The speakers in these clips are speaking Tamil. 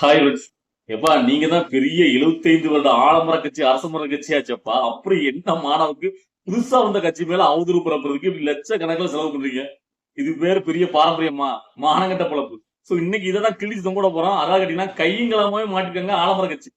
ஹாய் ஃப்ரெண்ட்ஸ் எப்பா நீங்க தான் பெரிய 75 வருட ஆலமர கட்சி அரசமர கட்சியாச்சப்பா. அப்படி என்ன மாணவருக்கு புதுசா வந்த கட்சி மேல அவதூறு பரப்புறதுக்கு இப்படி லட்சக்கணக்கில் செலவு பண்றீங்க? இது பேர் பெரிய பாரம்பரியமா மானங்கட்ட பழப்பு. சோ இன்னைக்கு இதை தான் கிழிச்சு தொங்க போறோம். அதாவது கேட்டீங்கன்னா கையங்கலமாவே மாட்டிக்கங்க ஆலமர கட்சி.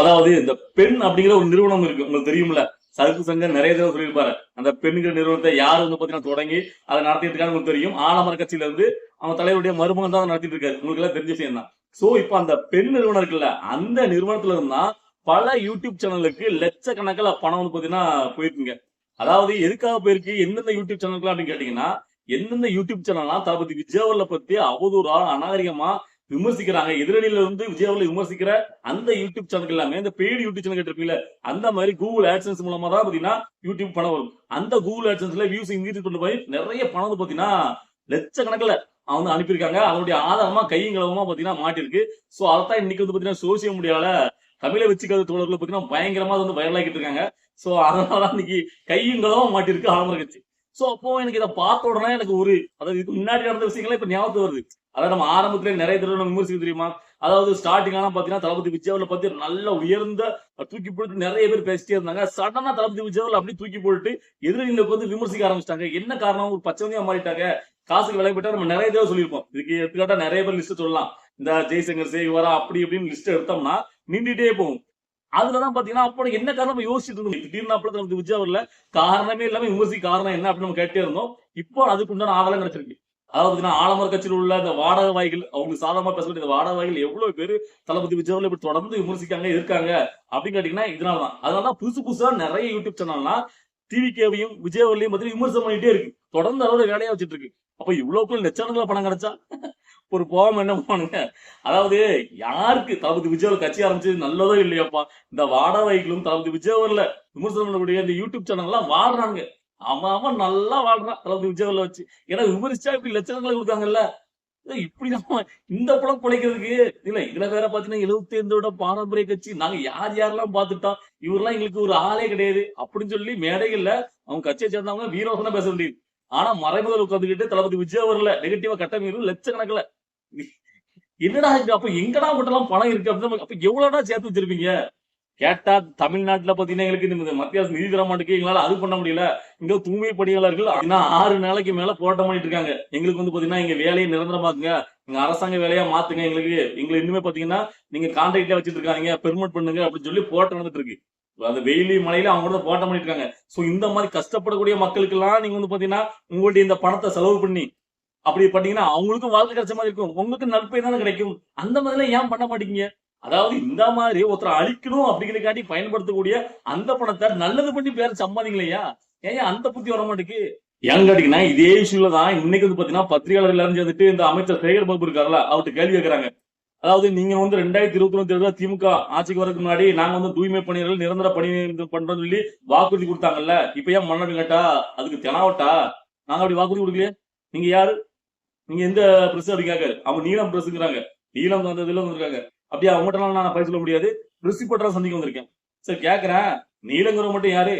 அதாவது இந்த பெண் அப்படிங்கிற ஒரு நிறுவனம் இருக்கு. உங்களுக்கு தெரியும்ல சரக்கு சங்கம் நிறைய தடவை சொல்லியிருப்பாரு. அந்த பெண்கள் நிறுவனத்தை யார் வந்து பாத்தீங்கன்னா தொடங்கி அதை நடத்திட்டு இருக்காங்க உங்களுக்கு தெரியும். ஆலமர கட்சியில இருந்து அவன் தலைவருடைய மருமகன் தான் நடத்திட்டு இருக்காரு. உங்களுக்கு எல்லாம் தெரிஞ்ச விஷயம் தான் சோ இப்ப அந்த பெண் நிறுவனம் இருக்குல்ல அந்த நிறுவனத்துல இருந்தா பல யூடியூப் சேனலுக்கு லட்சக்கணக்கில் பணம் வந்து பாத்தீங்கன்னா போயிருக்குங்க. அதாவது எதுக்காக போயிருக்கு? எந்தெந்த யூடியூப் சேனலுக்கு அப்படின்னு கேட்டீங்கன்னா எந்தெந்த யூடியூப் சேனல்லாம் தளபதி விஜயவர்ல பத்தி அவதூறா அநாகரிகமா விமர்சிக்கிறாங்க. எதிரணியில இருந்து விஜயவர்ல விமர்சிக்கிற அந்த யூடியூப் சேனல் எல்லாமே இந்த பெய்டு யூடியூப் சேனல் கேட்டிருப்பீங்களா அந்த மாதிரி கூகுள் ஆட்சன்ஸ் மூலமா தான் பாத்தீங்கன்னா யூடியூப் பணம் வரும். அந்த கூகுள் ஆட்சன்ஸ்ல வியூஸ் இங்கிட்டு கொண்டு போய் நிறைய பணம் வந்து பாத்தீங்கன்னா லட்சக்கணக்கில் அவங்க அனுப்பியிருக்காங்க. அதனுடைய ஆதாரமா கையும் களவுமா பாத்தீங்கன்னா மாட்டிருக்கு சோ அதான் இன்னைக்கு வந்து பாத்தீங்கன்னா சோசியல் மீடியால தமிழை வச்சுக்கிறது தோழர்கள் பாத்தீங்கன்னா பயங்கரமா வந்து வைரல் இருக்காங்க. சோ அதனால இன்னைக்கு கையும் களவும் மாட்டிருக்கு ஆலமர கட்சி. சோ அப்போ எனக்கு இதை பார்த்த உடனே எனக்கு ஒரு அதாவது இதுக்கு முன்னாடி நடந்த விஷயங்களே இப்ப ஞாபகத்து வருது. அதாவது நம்ம ஆரம்பத்துல நிறைய தடவை நம்ம விமர்சிக்க தெரியுமா? அதாவது ஸ்டார்டிங் ஆனா பாத்தீங்கன்னா தளபதி விஜயவர்ல பத்தி நல்ல உயர்ந்த தூக்கி போட்டு நிறைய பேர் பேசிட்டே இருந்தாங்க. சடனா தளபதி விஜயவர்ல அப்படி தூக்கி போட்டு எதிரிகளுக்கு வந்து விமர்சிக்க ஆரம்பிச்சிட்டாங்க. என்ன காரணம்? ஒரு பச்சவந்தியா மாறிட்டாங்க. காசுக்கு விலை போட்டா நம்ம நிறைய தடவை சொல்லியிருப்போம். இதுக்கு எடுத்துக்காட்டா நிறைய பேர் லிஸ்ட் சொல்லலாம். இந்த ஜெய்சங்கர் சேவரா அப்படி இப்படின்னு லிஸ்ட் எடுத்தோம்னா நின்றுட்டே போகும். அதுலதான் பாத்தீங்கன்னா அப்போ என்ன காரணம் யோசிச்சுட்டு இருந்தோம். திடீர்னு அப்படி தளபதி விஜயவர்ல காரணமே இல்லாம விமர்சிக்க காரணம் என்ன அப்படின்னு நம்ம கேட்டே இருந்தோம். இப்போ அதுக்கு உண்டான ஆதரவு கிடைச்சிருக்கு. அதாவது பாத்தீங்கன்னா ஆலமர கட்சியில் உள்ள இந்த வாடகை வாய்கள் அவங்களுக்கு சாதாரமா பேசக்கூடிய இந்த வாடகை வாய்கள் எவ்வளவு பேர் தளபதி விஜயவர்ல இப்படி தொடர்ந்து விமர்சிக்காங்க இருக்காங்க அப்படின்னு கேட்டீங்கன்னா இதனாலதான். அதனாலதான் புதுசு புதுசா நிறைய யூடியூப் சேனல்லாம் டிவிகேவையும் விஜயவர்லையும் பத்தி விமர்சனம் பண்ணிட்டே இருக்கு. தொடர்ந்து அதோட வேலையா வச்சுட்டு இருக்கு. அப்ப இவ்வளவுக்குள்ள லட்சணங்கள பணம் கிடைச்சா? ஒரு போகாம என்ன பண்ணுங்க? அதாவது யாருக்கு தளபதி விஜய் கட்சி ஆரம்பிச்சது நல்லதோ இல்லையாப்பா? இந்த வாடகைகளும் தளபதி வரல விமர்சனம் பண்ணக்கூடிய இந்த யூடியூப் சேனல்லாம் எல்லாம் வாடுறாங்க அவன் அவன் நல்லா வாழ்றான் தளபதி விஜய் வச்சு. ஏன்னா விமர்சிச்சா இப்படி லட்சணங்களை கொடுத்தாங்கல்ல? ஏய், இப்படி நம்ம இந்த படம் பிழைக்கிறதுக்கு இல்ல இதுல வேற பாத்தீங்கன்னா எழுபத்தி ஐந்தோட பாரம்பரிய கட்சி. நாங்க யார் யாரெல்லாம் பாத்துட்டோம் இவரெல்லாம் எங்களுக்கு ஒரு ஆளே கிடையாது. அப்படின்னு சொல்லி மேடைகள்ல அவங்க கட்சியை சேர்ந்தவங்க வீரோசனா பேச வேண்டியது. ஆனா மறைமுதல் உட்காந்துக்கிட்டு தளபதி விஜயவர்ல நெகட்டிவா கட்டமைப்பு லட்சக்கணக்கில். என்னடா இருக்கு அப்ப எங்கடா மட்டும் பணம் இருக்கு அப்படின்னு அப்ப எவ்வளவுடா சேர்த்து வச்சிருப்பீங்க? கேட்டா தமிழ்நாட்டுல பாத்தீங்கன்னா எங்களுக்கு இந்த மத்திய அரசு நிதி தர மாட்டேங்க எங்களால அது பண்ண முடியல. இங்க தூய்மை பணியாளர்கள் அப்படின்னா ஆறு நாளைக்கு மேல போராட்டம் பண்ணிட்டு இருக்காங்க. எங்களுக்கு வந்து பாத்தீங்கன்னா எங்க வேலையை நிரந்தரமாக்குங்க. எங்க அரசாங்க வேலையா மாத்துங்க எங்களுக்கு. எங்களை இன்னுமே பாத்தீங்கன்னா நீங்க கான்ட்ராக்டா வச்சிட்டு இருக்காங்க பெர்மிட் பண்ணுங்க அப்படின்னு சொல்லி போராட்டம் நடந்துட்டு இருக்கு. அந்த வெயிலி மழையில அவங்க கூட போராட்டம் பண்ணிட்டு இருக்காங்க இந்த மாதிரி கஷ்டப்படக்கூடிய மக்களுக்கு எல்லாம் நீங்க வந்து பாத்தீங்கன்னா உங்கள்ட்ட இந்த பணத்தை செலவு பண்ணி அப்படி பாத்தீங்கன்னா அவங்களுக்கும் வாழ்க்கை கிடைச்ச மாதிரி இருக்கும். உங்களுக்கு நட்பை தானே கிடைக்கும். அந்த மாதிரிலாம் ஏன் பண்ண மாட்டீங்க? அதாவது இந்த மாதிரி ஒருத்தர் அழிக்கணும் அப்படிங்கிறக்காண்டி பயன்படுத்தக்கூடிய அந்த பணத்தை நல்லது பண்ணி பேர சம்பாதிங்களையா ஏன் அந்த புத்தி வர மாட்டேங்குது ஏன்னு கேட்டீங்கன்னா இதே இஷ்யூல தான் இன்னைக்கு வந்து பாத்தீங்கன்னா பத்திரிகையாளர்கள் எல்லாரும் இந்த அமைச்சர் சேகர் பாபு இருக்காருல்ல அவர்கிட்ட கேள்வி கேட்கறாங்க அதாவது நீங்க வந்து ரெண்டாயிரத்தி இருபத்தி ஒன்று தேர்தல் திமுக ஆட்சிக்கு வரதுக்கு முன்னாடி நாங்க வந்து தூய்மை பணியாளர்கள் நிரந்தர பணி பண்றோம்னு சொல்லி வாக்குறுதி கொடுத்தாங்கல்ல. இப்ப ஏன் மன்னடி கேட்டா அதுக்கு தெனாவட்டா? நாங்க அப்படி வாக்குறுதி கொடுக்கலையே. நீங்க யாரு? நீங்க எந்த பிரஸ் அப்படி கேட்காரு அவங்க நீளம் பிரஸ்ங்கிறாங்க. நீளம் வந்ததுல வந்திருக்காங்க. அப்படியே அவங்ககிட்ட நான் பயிர் சொல்ல முடியாது. பிரஸ் போட்டா சந்திக்க வந்திருக்கேன். சரி கேக்குறேன். நீலங்கிற மட்டும் யாரு?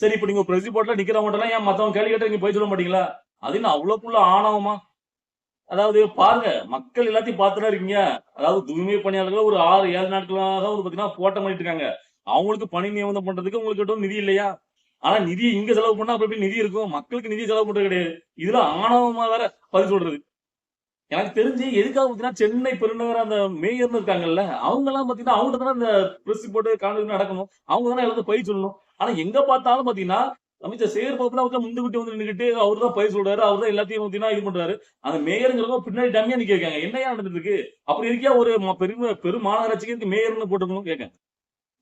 சரி இப்ப நீங்க பிரஸ் போட்டா நிக்கிற மட்டும் ஏன் மத்தவங்க கேள்வி கேட்டு நீங்க போய் சொல்ல மாட்டீங்களா? அது என்ன அவ்வளவுக்குள்ள ஆணவமா? அதாவது பாருங்க மக்கள் எல்லாத்தையும் பார்த்துதான் இருக்கீங்க. அதாவது தூய்மை பணியாளர்கள் ஒரு ஆறு ஏழு நாட்களாக வந்து பாத்தீங்கன்னா போட்டம் பண்ணிட்டு இருக்காங்க. அவங்களுக்கு பணி நியமனம் பண்றதுக்கு உங்களுக்கு எட்டும் நிதி இல்லையா? ஆனா நிதி இங்க செலவு பண்ணா அப்படி நிதி இருக்கும். மக்களுக்கு நிதி செலவு பண்றது கிடையாது. இதுல ஆணவமா வேற பதில் சொல்றது. எனக்கு தெரிஞ்சு எதுக்காக பாத்தீங்கன்னா சென்னை பெருநகர அந்த மேயர்னு இருக்காங்கல்ல அவங்க எல்லாம் பாத்தீங்கன்னா அவங்க தானே இந்த பிரஸ் போட்டு காணொலி நடக்கணும். அவங்க தானே எல்லாத்தையும் பயிர் சொல்லணும். ஆனா எங்க பார்த்தாலும் பாத்தீங்கன்னா அமைச்சர் சேர் பாபுல அவர் முந்துகிட்டு வந்து நின்றுட்டு அவர் தான் பயிர் சொல்றாரு அவர் தான் எல்லாத்தையும் பாத்தீங்கன்னா இது பண்றாரு. அந்த மேயருங்கிறவங்க பின்னாடி டம்மியா நிக்க இருக்காங்க என்னையா நடந்துட்டு இருக்கு அப்படி இருக்கியா ஒரு பெரும பெரும் பெரும் மாநகராட்சிக்கு மேயர்னு போட்டுக்கணும் கேட்க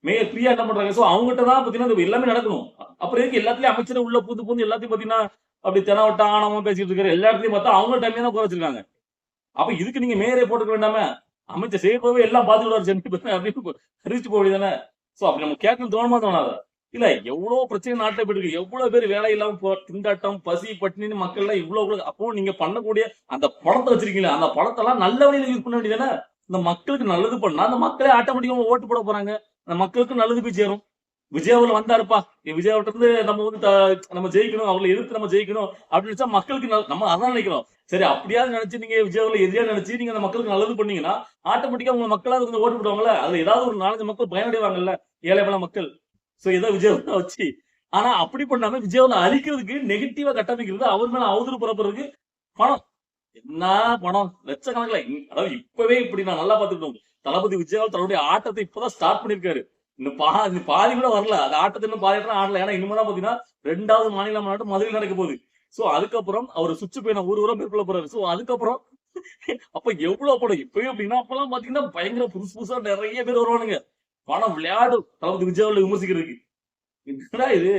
மேயர் ஃப்ரீயா என்ன பண்றாங்க? சோ அவங்ககிட்ட தான் பாத்தீங்கன்னா இது எல்லாமே நடக்கணும். அப்புறம் இருக்கு எல்லாத்துலயும் அமைச்சர் உள்ள புது புது எல்லாத்தையும் பாத்தீங்கன்னா அப்படி தெனாவட்ட ஆணவமா பேசிட்டு இருக்காரு. எல்லா இடத்துலயும் பார்த்தா அவங்க டம்மியா தான் குறைச்சிருக்காங்க அப்ப இதுக்கு நீங்க மேயரே போட்டுக்க வேண்டாமே. அமைச்சர் செய்யப்போவே எல்லாம் பாத்துக்கிட்டு விடுவார் சென்னை அப்படின்னு அறிவிச்சு போக வேண்டியதானே சோ அப்படி நம்ம கேட்கணும் தோணுமா தோணாதா இல்ல எவ்வளவு பிரச்சனை நாட்டை போயிட்டு இருக்கு. எவ்வளவு பேர் வேலை இல்லாம போ திண்டாட்டம் பசி பட்டினி மக்கள் எல்லாம் இவ்வளவு அப்போ நீங்க பண்ணக்கூடிய அந்த படத்தை வச்சிருக்கீங்களா அந்த படத்தை எல்லாம் நல்ல வழியில யூஸ் பண்ண வேண்டியதானே இந்த மக்களுக்கு நல்லது பண்ணா அந்த மக்களே ஆட்டோமேட்டிக்கா ஓட்டு போட போறாங்க. அந்த மக்களுக்கு நல்லது போய் சேரும். விஜயாவில் வந்தாருப்பா. விஜயாவிட்ட இருந்து நம்ம வந்து த- நம்ம ஜெயிக்கணும் அவங்களை எதிர்த்து நம்ம ஜெயிக்கணும் அப்படின்னு நினைச்சா மக்களுக்கு நல்ல- நம்ம அதான் நினைக்கிறோம். சரி அப்படியாவது நினைச்சு நீங்க விஜயாவில் எதிரியா நினைச்சு நீங்க அந்த மக்களுக்கு நல்லது பண்ணீங்கன்னா ஆட்டோமேட்டிக்கா உங்க மக்களாவது கொஞ்சம் ஓட்டு போடுவாங்கல்ல அதுல ஏதாவது ஒரு நாலஞ்சு மக்கள் பயனடைவாங்கல்ல ஏழை மக்கள். சோ ஏதோ விஜயவர்ல வச்சு. ஆனா அப்படி பண்ணாம விஜயவர்ல அழிக்கிறதுக்கு நெகட்டிவா கட்டமைக்கிறது அவர் மேல அவதூறு புறப்படுறதுக்கு பணம். என்ன பணம்? லட்சக்கணக்கில். அதாவது இப்பவே இப்படி நான் நல்லா பாத்துக்கிட்டோம் தளபதி விஜயவால் தன்னுடைய ஆட்டத்தை இப்பதான் ஸ்டார்ட் பண்ணிருக்காரு இன்னும் பா இந்த பாதி கூட வரல. அந்த ஆட்டத்தை இன்னும் பாதி ஆடல. ஏன்னா இனிமே தான் பாத்தீங்கன்னா ரெண்டாவது மாநில மாநாட்டம் மதுரையில் நடக்க போகுது. சோ அதுக்கப்புறம் அவர் சுச்சு பயணம் ஊர் ஊரா மேற்கொள்ள போறாரு. சோ அதுக்கப்புறம் அப்ப எவ்வளவு படம் இப்பயும் அப்படின்னா அப்பெல்லாம் பாத்தீங்கன்னா பயங்கர புதுசு புதுசா நிறைய பேர் வருவானுங்க. பணம் விளையாடும் தளபதி விஜயவால் விமர்சிக்கிறதுக்கு. என்னடா இது?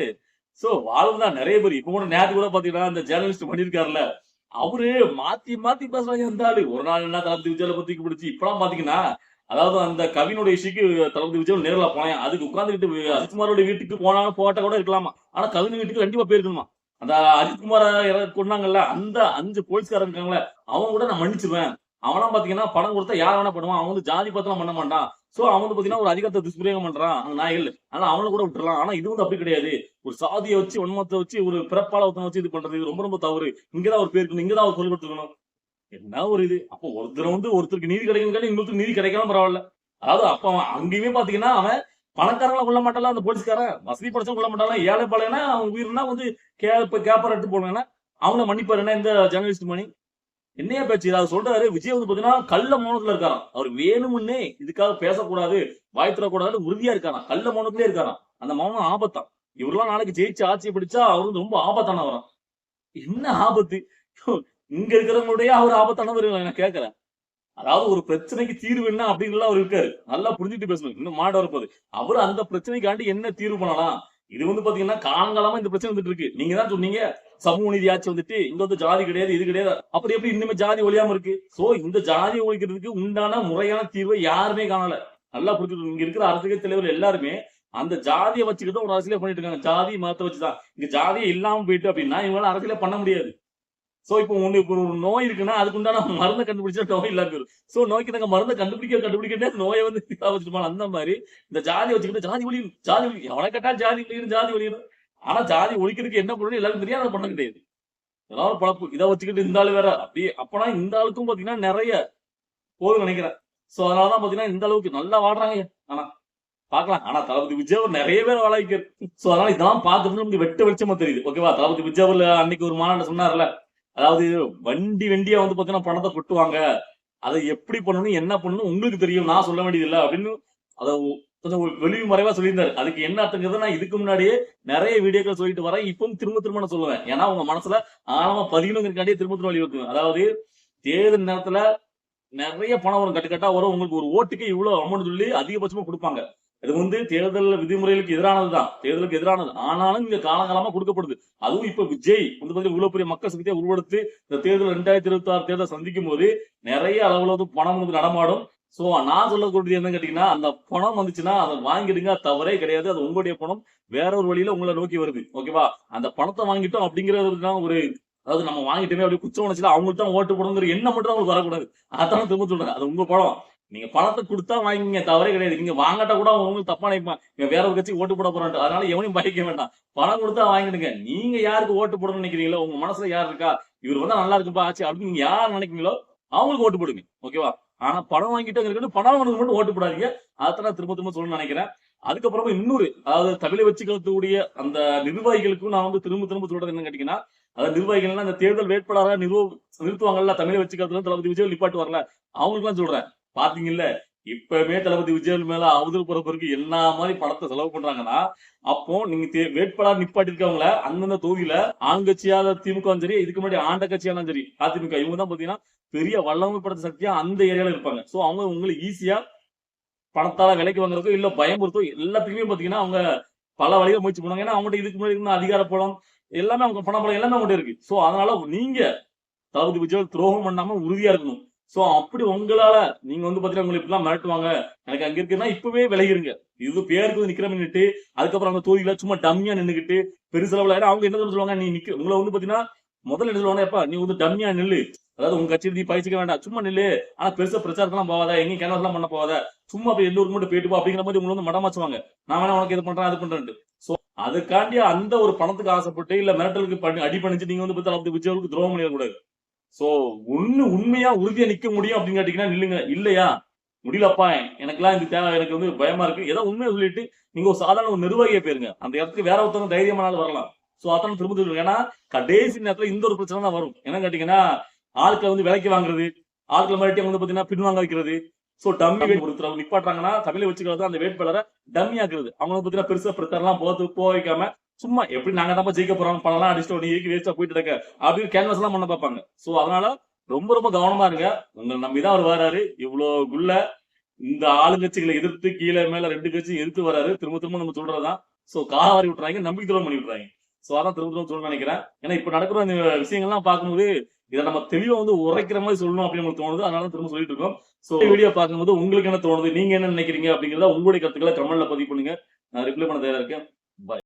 சோ வாழ்வுதான் நிறைய பேர். இப்ப கூட நேரத்துக்கு கூட பாத்தீங்கன்னா அந்த ஜேர்னலிஸ்ட் பண்ணிருக்காருல்ல அவரு மாத்தி மாத்தி பேசுறாங்க அந்த ஆளு ஒரு நாள் என்ன தளபதி விஜயால பத்தி பிடிச்சி இப்பெல்லாம் பாத்தீங்கன்னா அதாவது அந்த கவினுடைய இஷ்யூக்கு தளபதி விஜய் நேர்ல போனேன். அதுக்கு உட்காந்துக்கிட்டு அஜித்குமாரோட வீட்டுக்கு போனாலும் போட்டா கூட இருக்கலாமா ஆனா கவின் வீட்டுக்கு கண்டிப்பா போயிருக்கணுமா? அந்த அஜித்குமார கொண்டாங்கல்ல அந்த அஞ்சு போலீஸ்காரங்க இருக்காங்களே அவங்க கூட நான் மன்னிச்சிருவேன். அவனா பாத்தீங்கன்னா பணம் கொடுத்தா யார் வேணா பண்ணுவான். அவன் வந்து ஜாதி பத்தலாம் பண்ண மாட்டான். சோ அவன் வந்து பாத்தீங்கன்னா ஒரு அதிகாரத்தை துஷ்பிரயோகம் பண்றான். அந்த நாய்கள். ஆனா அவனை கூட விட்டுறலாம். ஆனா இது வந்து அப்படி கிடையாது. ஒரு சாதியை வச்சு உண்மத்தை வச்சு ஒரு பிறப்பால ஒருத்தனை வச்சு இது பண்றது. இது ரொம்ப ரொம்ப தவறு. இங்கதான் ஒரு பேர் இங்கதான் அவர் சொல்லி கொடுத்துருக்கணும் என்ன ஒரு இது? அப்போ ஒருத்தர் வந்து ஒருத்தருக்கு நீதி கிடைக்கும் இன்னொருத்தருக்கு நீதி கிடைக்கலாம் பரவாயில்ல. அதாவது அப்ப அவன் அங்கேயுமே பாத்தீங்கன்னா அவன் பணக்காரங்களை கொள்ள மாட்டான் அந்த போலீஸ்காரன். வசதி படைச்சவன் கொள்ள மாட்டான் ஏழை பழையனா அவன் உயிர்னா வந்து கே கேப்பர் எடுத்து போடுவாங்கன்னா அவங்கள மன்னிப்பாருன்னா இந்த ஜேர்னலிஸ்ட் மணி? என்னையா பேச்சு அவர் சொல்றாரு. விஜய் வந்து பாத்தீங்கன்னா கள்ள மௌனத்துல இருக்காராம். அவர் வேணுமுன்னே இதுக்காக பேசக்கூடாது வாய் தரக்கூடாது உறுதியா இருக்காராம். கள்ள மௌனத்திலே இருக்காராம். அந்த மௌனம் ஆபத்தான். இவரெல்லாம் நாளைக்கு ஜெயிச்சு ஆட்சியை பிடிச்சா அவரு வந்து ரொம்ப ஆபத்தானவராம். என்ன ஆபத்து? இங்க இருக்கிறவங்களுடைய அவர் ஆபத்தானவர் நான் கேட்கறேன் அதாவது ஒரு பிரச்சனைக்கு தீர்வு என்ன அப்படின்னு அவர் இருக்காரு. நல்லா புரிஞ்சுட்டு பேசணும். இன்னும் மாட வரப்போகுது. அவர் அந்த பிரச்சனைக்காண்டி என்ன தீர்வு பண்ணலாம்? இது வந்து பாத்தீங்கன்னா காலங்காலமா இந்த பிரச்சனை வந்துட்டு இருக்கு. நீங்க தான் சொன்னீங்க சமூக நீதி ஆட்சி வந்துட்டு இங்க வந்து ஜாதி கிடையாது இது கிடையாது. அப்படி எப்படி இன்னுமே ஜாதி ஒழியாம இருக்கு? சோ இந்த ஜாதி ஒழிக்கிறதுக்கு உண்டான முறையான தீர்வை யாருமே காணல. நல்லா புரிஞ்சுக்கணும். இங்க இருக்கிற அரசியல் தலைவர் எல்லாருமே அந்த ஜாதியை வச்சுக்கிட்டு ஒரு அரசியலே பண்ணிட்டு இருக்காங்க. ஜாதி மதத்தை வச்சுதான். இங்க ஜாதியை இல்லாம போயிட்டு அப்படின்னா இவங்களால அரசியலே பண்ண முடியாது. சோ இப்போ ஒண்ணு இப்போ ஒரு நோய் இருக்குன்னா அதுக்கு உண்டான மருந்தை கண்டுபிடிச்சா நோய் இல்லாம போயிடும் சோ நோய்க்கு நாங்க மருந்தை கண்டுபிடிக்க கண்டுபிடிக்கிட்டே நோயை வந்து வச்சுட்டு அந்த மாதிரி இந்த ஜாதி வச்சுக்கிட்டு ஜாதி ஒளி ஜாதி ஒளி எவனை கேட்டா ஜாதி ஒளியும் ஜாதி ஒளியும் ஆனா ஜாதி ஒழிக்கிறதுக்கு என்ன பண்ணணும் எல்லாருக்கும் தெரியாது அதை பண்ண கிடையாது. எல்லாரும் பழப்பு இதை வச்சுக்கிட்டு இந்த ஆள் வேற. அப்படி அப்பனா இந்த ஆளுக்கும் பாத்தீங்கன்னா நிறைய போதும் நினைக்கிறேன். சோ அதனாலதான் பாத்தீங்கன்னா இந்த அளவுக்கு நல்லா வாடுறாங்க ஆனா பாக்கலாம் ஆனா தளபதி விஜயவர் நிறைய பேர் வாழாய்க்காரு சோ அதனால இதெல்லாம் பார்த்துட்டு நமக்கு வெட்ட வெளிச்சமா தெரியுது. ஓகேவா தளபதி விஜய் அன்னைக்கு ஒரு மாநாடு சொன்னார்ல. அதாவது வண்டி வண்டியா வந்து பாத்தீங்கன்னா பணத்தை கொட்டுவாங்க. அதை எப்படி பண்ணணும் என்ன பண்ணணும் உங்களுக்கு தெரியும். நான் சொல்ல வேண்டியது இல்லை அப்படின்னு அதை கொஞ்சம் வெளிவு மறைவா சொல்லியிருந்தாரு. அதுக்கு என்ன அர்த்தங்கிறத நான் இதுக்கு முன்னாடியே நிறைய வீடியோக்கள் சொல்லிட்டு வரேன். இப்பவும் திரும்ப திரும்ப நான் சொல்லுவேன். ஏன்னா உங்க மனசுல ஆழமா பதியணுங்கிறக்காண்டியே திரும்ப திரும்ப வலியுறுத்துவேன் அதாவது தேர்தல் நேரத்துல நிறைய பணம் வரும். கட்டுக்கட்டா வரும். உங்களுக்கு ஒரு ஓட்டுக்கு இவ்வளவு அமௌண்ட் சொல்லி அதிகபட்சமா கொடுப்பாங்க. இது வந்து தேர்தல் விதிமுறைகளுக்கு எதிரானதுதான். தேர்தலுக்கு எதிரானது. ஆனாலும் இங்க காலங்காலமா கொடுக்கப்படுது. அதுவும் இப்ப விஜய் வந்து பாத்தீங்கன்னா இவ்வளவு பெரிய மக்கள் சக்தியை உருவெடுத்து இந்த தேர்தல் ரெண்டாயிரத்தி இருபத்தி ஆறு தேர்தல் சந்திக்கும் போது நிறைய அளவுல வந்து பணம் வந்து நடமாடும். சோ நான் சொல்லக்கூடியது என்னன்னு கேட்டீங்கன்னா அந்த பணம் வந்துச்சுன்னா அதை வாங்கிடுங்க அது தவறே கிடையாது. அது உங்களுடைய பணம். வேற ஒரு வழியில உங்களை நோக்கி வருது. ஓகேவா அந்த பணத்தை வாங்கிட்டோம் அப்படிங்கிறது ஒரு அதாவது நம்ம வாங்கிட்டோமே அப்படி குச்சம் உணச்சுல அவங்களுக்கு தான் ஓட்டு போடணுங்கிற எண்ணம் மட்டும் தான் வரக்கூடாது. அதான் திரும்ப சொல்றேன். அது உங்க பணம். நீங்க பணத்தை கொடுத்தா வாங்கிங்க தவறே கிடையாது. நீங்க வாங்கட்டா கூட உங்களுக்கு தப்பா நினைப்பான் இவன் வேற ஒரு கட்சி ஓட்டு போட போறான் அதனால எவனையும் பயக்க வேண்டாம். பணம் கொடுத்தா வாங்கிடுங்க. நீங்க யாருக்கு ஓட்டு போடணும்னு நினைக்கிறீங்களோ உங்க மனசுல யார் இருக்கா இவர் வந்தா நல்லா இருக்குப்பா ஆச்சு அப்படின்னு நீங்க யார் நினைக்கிறீங்களோ அவங்களுக்கு ஓட்டு போடுங்க. ஓகேவா ஆனா பணம் வாங்கிட்டு பணம் வாங்கினது மட்டும் ஓட்டு போடாதீங்க. அதான் நான் திரும்ப திரும்ப சொல்லணும்னு நினைக்கிறேன். அதுக்கப்புறமா இன்னொரு அதாவது தமிழை வச்சு கலத்தக்கூடிய அந்த நிர்வாகிகளுக்கும் நான் வந்து திரும்ப திரும்ப சொல்றது என்னன்னு கேட்டீங்கன்னா அதாவது நிர்வாகிகள் அந்த தேர்தல் வேட்பாளராக நிறுவ நிறுத்துவாங்கல்ல தமிழை வச்சு கலத்துல தளபதி விஜய் நிப்பாட்டு வரல அவங்களுக்குலாம் சொல்றேன். பாத்தீங்கல்ல இப்பவுமே தளபதி விஜய் மேல அவதூறு பரப்புறதுக்கு எல்லா மாதிரி பணத்தை செலவு பண்றாங்கன்னா அப்போ நீங்க தே- வேட்பாளர் நிப்பாட்டிருக்கவங்கள அந்தந்த தொகுதியில ஆளுங்கட்சியாத திமுக சரி இதுக்கு முன்னாடி ஆண்ட கட்சியாலும் சரி அதிமுக இவங்க தான் பாத்தீங்கன்னா பெரிய வல்லமை படுத்த சக்தியா அந்த ஏரியால இருப்பாங்க. சோ அவங்க உங்களுக்கு ஈஸியா பணத்தால விலைக்கு வாங்குறதுக்கோ இல்ல பயமுறுத்தோ எல்லாத்துக்குமே பாத்தீங்கன்னா அவங்க பல வழிகள் முயற்சி பண்ணுவாங்க. ஏன்னா அவங்ககிட்ட இதுக்கு முன்னாடி இருந்த அதிகார பலம் எல்லாமே அவங்க பண பலம் எல்லாமே அவங்ககிட்ட இருக்கு. சோ அதனால நீங்க தளபதி விஜய் துரோகம் பண்ணாம உறுதியா இருக்கணும். சோ அப்படி உங்களால நீங்க வந்து பாத்தீங்கன்னா உங்களை இப்படிலாம் மிரட்டுவாங்க. எனக்கு அங்க இருக்குன்னா இப்பவே விலகிருங்க. இது பேருக்கு வந்து நிக்கிற நின்றுட்டு அதுக்கப்புறம் அந்த தொகுதியில சும்மா டம்மியா நின்னுக்கிட்டு பெருசளவுல அவங்க என்ன தெரியுமா சொல்லுவாங்க நீ நிக்க உங்களை வந்து பாத்தீங்கன்னா முதல்ல என்ன சொல்லுவாங்க எப்பா நீ வந்து டம்மியா நில்லு. அதாவது உங்க கட்சி நீ பயிற்சிக்க வேண்டாம். சும்மா நில்லு. ஆனா பெருசா பிரச்சாரத்தெல்லாம் போவாத எங்கேயும் கேனவாஸ் எல்லாம் பண்ண போவாத சும்மா அப்படி ஒரு மட்டும் போயிட்டு போ. அப்படிங்கிற மாதிரி உங்களை வந்து மடமாச்சுவாங்க நான் வேணா உனக்கு இது பண்றேன் அது பண்றேன் சோ அதுக்காண்டி அந்த ஒரு பணத்துக்கு ஆசைப்பட்டு இல்ல மிரட்டலுக்கு பண்ணி அடி பண்ணிச்சு நீங்க வந்து பார்த்தா விஜயவுக்கு துரோகம் பண்ணிடக்கூடாது. சோ ஒண்ணு உண்மையா உறுதியா நிக்க முடியும் அப்படின்னு கேட்டீங்கன்னா நில்லுங்க. இல்லையா? முடியலப்பா. எனக்கெல்லாம் இது தேவை. எனக்கு வந்து பயமா இருக்கு. ஏதோ உண்மையை சொல்லிட்டு நீங்க ஒரு சாதாரண ஒரு நிர்வாகியை போயிருங்க. அந்த இடத்துக்கு வேற ஒருத்தவங்க தைரியமானாலும் வரலாம். சோ அதான் திரும்ப திரும்ப. ஏன்னா கடைசி நேரத்துல இந்த ஒரு பிரச்சனை தான் வரும். என்ன கேட்டீங்கன்னா ஆட்களை வந்து விலைக்கு வாங்குறது ஆட்கள் மறுபடியும் வந்து பாத்தீங்கன்னா பின்வாங்க வைக்கிறது. சோ டம்மி வெயிட் ஒருத்தர் நிப்பாட்டுறாங்கன்னா தமிழை வச்சுக்கிறது அந்த வேட்பாளரை டம்மி ஆக்குறது. அவங்க பாத்தீங்கன்னா பெருசா பிரச்சாரம் போது போக வைக்காம சும்மா எப்படி நாங்க தான் ஜெயிக்க போறோம்? பணம்லாம் அடிச்சுட்டு நீ ஏக்கி வேஸ்டா போயிட்டு இருக்க? அப்படின்னு கேன்வாஸ் எல்லாம் பண்ண பார்ப்பாங்க. சோ அதனால ரொம்ப ரொம்ப கவனமா இருங்க. உங்களை நம்பிதான் அவர் வராரு. இவ்வளவு குள்ள இந்த ஆளுங்கட்சிகளை எதிர்த்து கீழே மேல ரெண்டு கட்சி எதிர்த்து வராரு. திரும்ப திரும்ப நம்ம சொல்றதுதான். சோ காவாரி விட்டுறாங்க. நம்பிக்கை துரோகம் பண்ணி விட்டுறாங்க. சோ அதான் திரும்ப திரும்ப சொல்ல நினைக்கிறேன். ஏன்னா இப்ப நடக்கிற இந்த விஷயங்கள்லாம் பார்க்கும்போது இதை நம்ம தெளிவா வந்து உரைக்கிற மாதிரி சொல்லணும் அப்படின்னு நமக்கு தோணுது. அதனால திரும்ப சொல்லிட்டு இருக்கோம். சோ வீடியோ பார்க்கும்போது உங்களுக்கு என்ன தோணுது? நீங்க என்ன நினைக்கிறீங்க? அப்படிங்கறத உங்களுடைய கருத்துக்களை கமெண்ட்ல பதிவு பண்ணுங்க. நான் ரிப்ளை பண்ண தயாரா இருக்கேன்.